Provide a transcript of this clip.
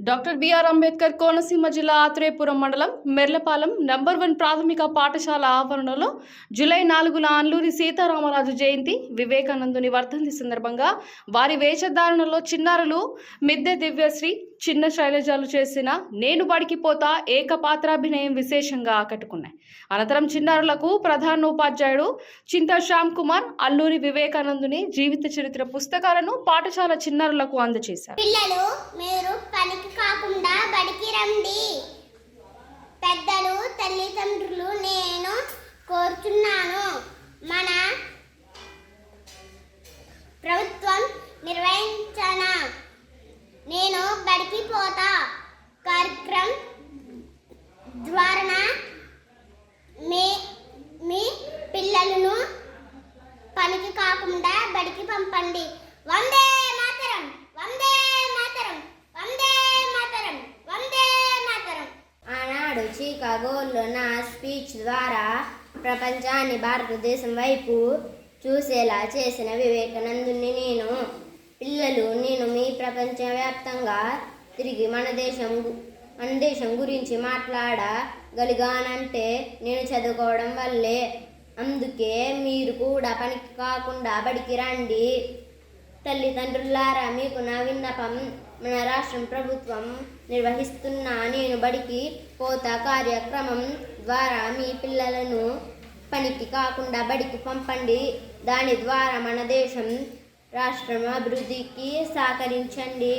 Doctor B R Ambedkar Konaseema జిల్లా ఆత్రేయపురం మండలం మెర్లపాలెం number one ప్రాథమిక పాఠశాల ఆవరణలో జూలై నాలుగున అల్లూరి సీతారామరాజు జయంతి వివేకానందుని వర్ధంతి సందర్భంగా వారి వేషధారణలో చిన్నారులు మిద్దె దివ్యశ్రీ చిన్న శైలజాలు చేసిన నేను బడికి పోతా ఏకపాత్రాభినయం విశేషంగా ఆకట్టుకున్నాయి. అనంతరం చిన్నారులకు ప్రధాన ఉపాధ్యాయుడు చింతా శ్యామ్ కుమార్ అల్లూరి వివేకానందుని జీవిత చరిత్ర పుస్తకాలను పాఠశాల చిన్నారులకు అందజేశారు. పిల్లలు మీరు పనికి కాకుండా బడికి రండి. పెద్దలు తల్లిదండ్రులు నేను కోరుచున్నాను. మన ప్రభుత్వం నిర్వహించన? నేను బడికి పోతా. కార్యక్రమం ద్వారా మీ మీ పిల్లలను పనికి కాకుండా బడికి పంపండి. వందే వందే మాతరం వందే మాతరం వందే మాతరం ఆనాడు చికాగోలో నా స్పీచ్ ద్వారా ప్రపంచాన్ని భారతదేశం వైపు చూసేలా చేసిన వివేకానందుని నేను. పిల్లలు నేను మీ ప్రపంచవ్యాప్తంగా తిరిగి మన దేశం మన దేశం గురించి మాట్లాడగలిగానంటే నేను చదువుకోవడం వల్లే. అందుకే మీరు కూడా పనికి కాకుండా బడికి రండి. తల్లిదండ్రులారా మీకు నా విన్నపం మన రాష్ట్రం ప్రభుత్వం నిర్వహిస్తున్న నేను బడికి పోత కార్యక్రమం ద్వారా మీ పిల్లలను పనికి కాకుండా బడికి పంపండి. దాని ద్వారా మన దేశం రాష్ట్రం అభివృద్ధికి సహకరించండి.